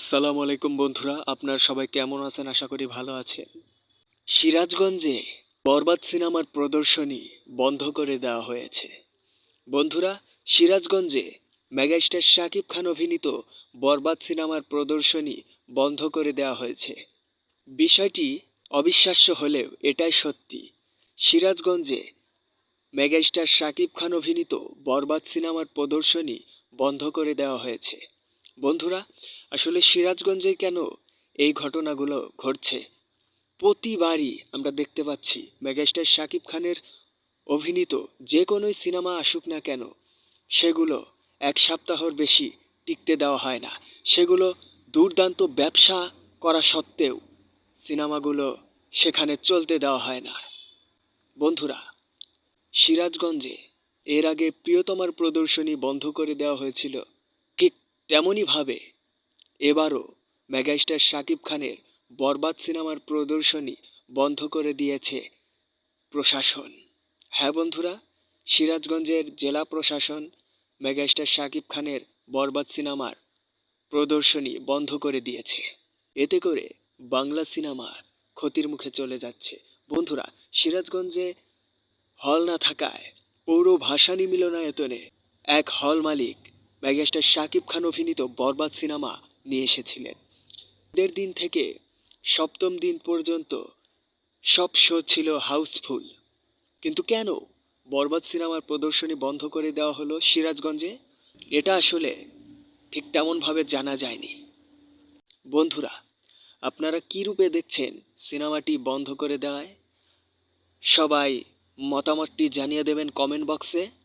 আসসালামু আলাইকুম বন্ধুরা, আপনার সবাই কেমন আছেন? আশা করি ভালো আছেন। সিরাজগঞ্জে বরবাদ সিনেমার প্রদর্শনী বন্ধ করে দেওয়া হয়েছে। বন্ধুরা, সিরাজগঞ্জে মেগাস্টার শাকিব খান অভিনীত বরবাদ সিনেমার প্রদর্শনী বন্ধ করে দেওয়া হয়েছে। বিষয়টি অবিশ্বাস্য হলেও এটাই সত্যি। সিরাজগঞ্জে মেগাস্টার শাকিব খান অভিনীত বরবাদ সিনেমার প্রদর্শনী বন্ধ করে দেওয়া হয়েছে। বন্ধুরা আসলে সিরাজগঞ্জে কেন এই ঘটনাগুলো ঘটছে? প্রতিবারই আমরা দেখতে পাচ্ছি মেগাস্টার শাকিব খানের অভিনীত যে কোনো সিনেমা আসুক না কেন, সেগুলো এক সপ্তাহর বেশি টিকতে দেওয়া হয় না। সেগুলো দুর্দান্ত ব্যবসা করা সত্ত্বেও সিনেমাগুলো সেখানে চলতে দেওয়া হয় না। বন্ধুরা, সিরাজগঞ্জে এর আগে প্রিয়তমার প্রদর্শনী বন্ধ করে দেওয়া হয়েছিল ঠিক তেমনইভাবে এবারও মেগাস্টার শাকিব খানের বরবাদ সিনেমার প্রদর্শনী বন্ধ করে দিয়েছে প্রশাসন। হ্যাঁ বন্ধুরা, সিরাজগঞ্জের জেলা প্রশাসন মেগাস্টার শাকিব খানের বরবাদ সিনেমার প্রদর্শনী বন্ধ করে দিয়েছে। এতে করে বাংলা সিনেমা ক্ষতির মুখে চলে যাচ্ছে। বন্ধুরা, সিরাজগঞ্জে হল না থাকায় পৌর ভাসানী মিলনায়তনে এক হল মালিক মেগাস্টার শাকিব খান অভিনীত বরবাদ সিনেমা নিয়ে এসেছিলেন। দেড় দিন থেকে সপ্তম দিন পর্যন্ত সব শো ছিল হাউসফুল। কিন্তু কেন বরবাদ সিনেমার প্রদর্শনী বন্ধ করে দেওয়া হলো সিরাজগঞ্জে? এটা আসলে ঠিক তেমনভাবে জানা যায়নি। বন্ধুরা, আপনারা কী রূপে দেখছেন সিনেমাটি বন্ধ করে দেওয়ায়? সবাই মতামতটি জানিয়ে দেবেন কমেন্ট বক্সে।